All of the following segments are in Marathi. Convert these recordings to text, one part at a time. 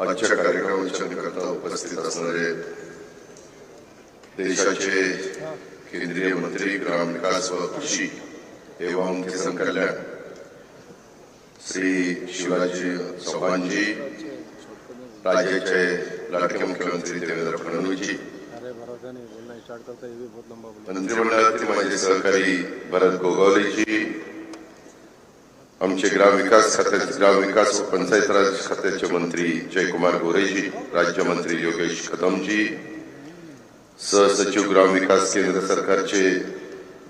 आजच्या कार्यक्रमाच्या निकरता उपस्थित असणारे देशाचे केंद्रीय मंत्री ग्राम विकास व कृषी एवं किसान कल्याण श्री शिवाजी चौहानजी राज्याचे लाडके मुख्यमंत्री देवेंद्र फडणवीसजी मंत्रिमंडळातील माझे सहकारी भरत गोगावलेजी आमचे ग्रामविकास खात्याचे ग्रामविकास व पंचायत राज खात्याचे मंत्री जयकुमार गोरेजी राज्यमंत्री योगेश कदमजी सहसचिव ग्रामविकास केंद्र सरकारचे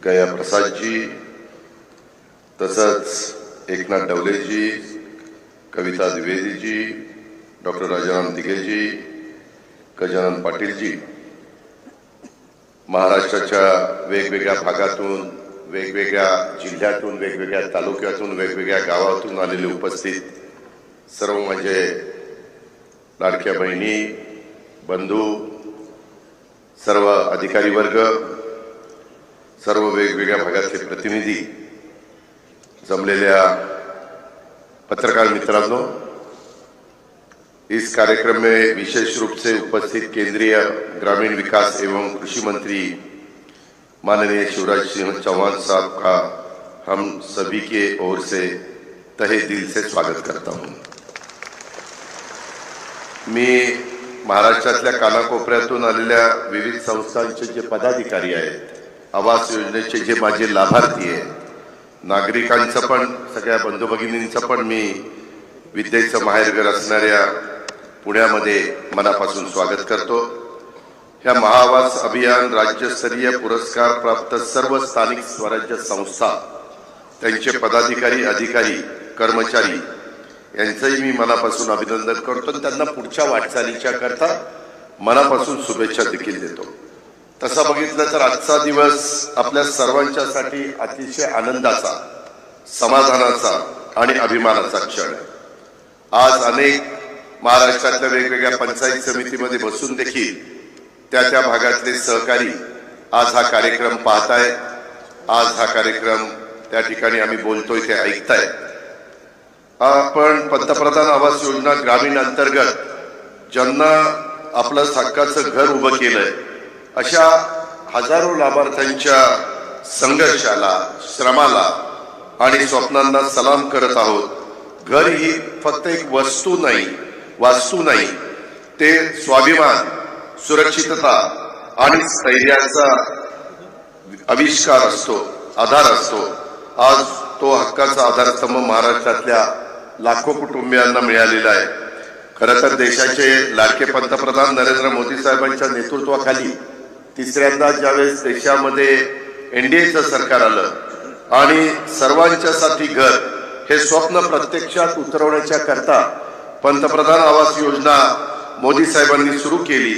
गया प्रसादजी तसंच एकनाथ डवलेजी कविता द्विवेदीजी डॉक्टर राजाराम दिघेजी गजानन पाटीलजी महाराष्ट्राच्या वेगवेगळ्या भागातून वेगवेगळ्या जिल्ह्यातून, वेगवेगळ्या तालुक्यातून, वेगवेगळ्या आलेले उपस्थित सर्व माझे लाडक्या बहिणी, बंधू, सर्व अधिकारी वर्ग, सर्व वेगवेगळ्या भागातले प्रतिनिधी, जमलेल्या पत्रकार मित्रांनो, इस कार्यक्रम में विशेष रूप से उपस्थित केंद्रीय ग्रामीण विकास एवं कृषि मंत्री माननीय शिवराज सिंह चौहान साहब का हम सभी के ओर से तहे दिल से स्वागत करता हूं। मी महाराष्ट्रातल्या कानाकोपऱ्यातून आलेल्या विविध संस्थांचे जे पदाधिकारी आहेत आवास योजनेचे जे माझे लाभार्थी आहेत नागरिकांचं पण सगळ्या बंधू भगिनींचं पण मी विद्येचं माहेरघर असणाऱ्या पुण्यामध्ये मनापासून स्वागत करतो. ह्या महावास अभियान राज्यस्तरीय पुरस्कार प्राप्त सर्व स्थानिक स्वराज्य संस्था त्यांचे पदाधिकारी अधिकारी कर्मचारी यांचंही मी मनापासून अभिनंदन करतो आणि त्यांना पुढच्या वाटचालीच्या करता मनापासून शुभेच्छा देखील देतो. तसा बघितलं तर आजचा दिवस आपल्या सर्वांच्यासाठी अतिशय आनंदाचा समाधानाचा आणि अभिमानाचा क्षण आहे. आज अनेक महाराष्ट्रातल्या वेगवेगळ्या पंचायत समितीमध्ये बसून देखील त्या त्या भागातले सहकारी आज हा कार्यक्रम पाहताय. आज हा कार्यक्रम त्या ठिकाणी आम्ही बोलतोय ते ऐकताय. आपण पंतप्रधान आवास योजना ग्रामीण अंतर्गत ज्यांना आपलं हक्काचं घर उभं केलंय अशा हजारो लाभार्थ्यांच्या संघर्षाला श्रमाला आणि स्वप्नांना सलाम करत आहोत. घर ही फक्त एक वस्तू नाही वास्तू नाही ते स्वाभिमान सुरक्षितता आणि स्थैर्याचा आविष्कार असतो आधार असतो. आज तो हक्काचा आधारस्तंभ महाराष्ट्रातल्या लाखो कुटुंबियांना मिळालेला आहे. खरं तर देशाचे लाडके पंतप्रधान नरेंद्र मोदी साहेबांच्या नेतृत्वाखाली तिसऱ्यांदा ज्यावेळेस देशामध्ये एनडीएचं सरकार आलं आणि सर्वांच्यासाठी घर हे स्वप्न प्रत्यक्षात उतरवण्याच्या करता पंतप्रधान आवास योजना मोदी साहेबांनी सुरू केली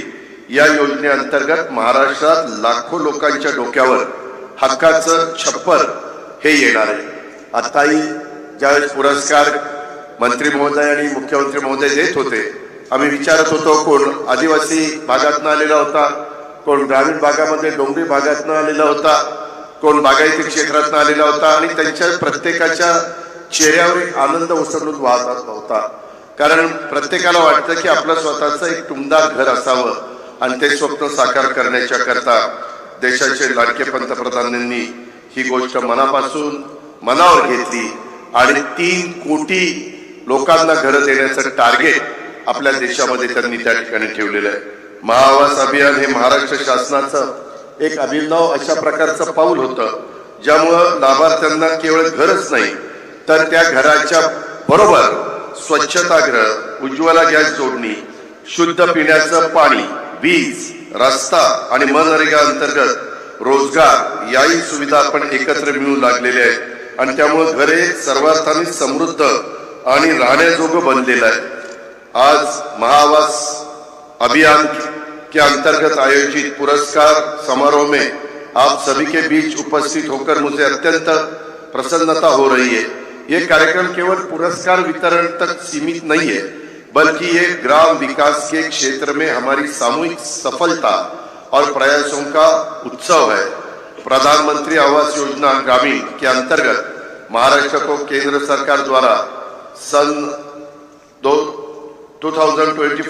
या योजनेअंतर्गत महाराष्ट्रात लाखो लोकांच्या डोक्यावर हक्काचं छप्पर हे येणार आहे. आताही ज्यावेळेस पुरस्कार मंत्री महोदय आणि मुख्यमंत्री महोदय देत होते आम्ही विचारत होतो कोण आदिवासी भागातनं आलेला होता? कोण ग्रामीण भागामध्ये डोंगरी भागातनं आलेला होता? कोण बागायती क्षेत्रातनं आलेला होता? आणि त्यांच्या प्रत्येकाच्या चेहऱ्यावर एक आनंद ओसंडून वाहत होता. कारण प्रत्येकाला वाटतं की आपलं स्वतःचं एक टुमदार घर असावं. आणि ते स्वप्न साकार करण्याच्या करता देशाचे लाडके पंतप्रधानांनी ही गोष्ट मनापासून मनावर घेतली आणि तीन कोटी लोकांना घरं देण्याचं टार्गेट आपल्या देशामध्ये त्यांनी त्या ठिकाणी ठेवलेलं आहे. महाआवास अभियान हे महाराष्ट्र शासनाचं एक अभिनव अशा प्रकारचं पाऊल होतं ज्यामुळं लाभार्थ्यांना केवळ घरच नाही तर त्या घराच्या बरोबर स्वच्छतागृह उज्ज्वला गॅस जोडणी शुद्ध पिण्याचं पाणी वीज रस्ता आणि मनरेगा अंतर्गत रोजगार याही सुविधा आपण एकत्र मिळू लागलेल्या आहेत. आणि त्यामुळे घरे सर्वार्थाने समृद्ध आणि राहण्याजोगं बनलेलं आहे. आज महावास अभियान के अंतर्गत आयोजित पुरस्कार समारोह में आप सभी के बीच उपस्थित होकर मुझे अत्यंत प्रसन्नता हो रही है। ये कार्यक्रम केवल पुरस्कार वितरण तक सीमित नहीं है बल्कि ये ग्राम विकास के क्षेत्र में हमारी सामूहिक सफलता और प्रयासों का उत्सव है। प्रधानमंत्री आवास योजना ग्रामीण के अंतर्गत महाराष्ट्र को केंद्र सरकार द्वारा सन दो टू थाउजंड ट्वेंटी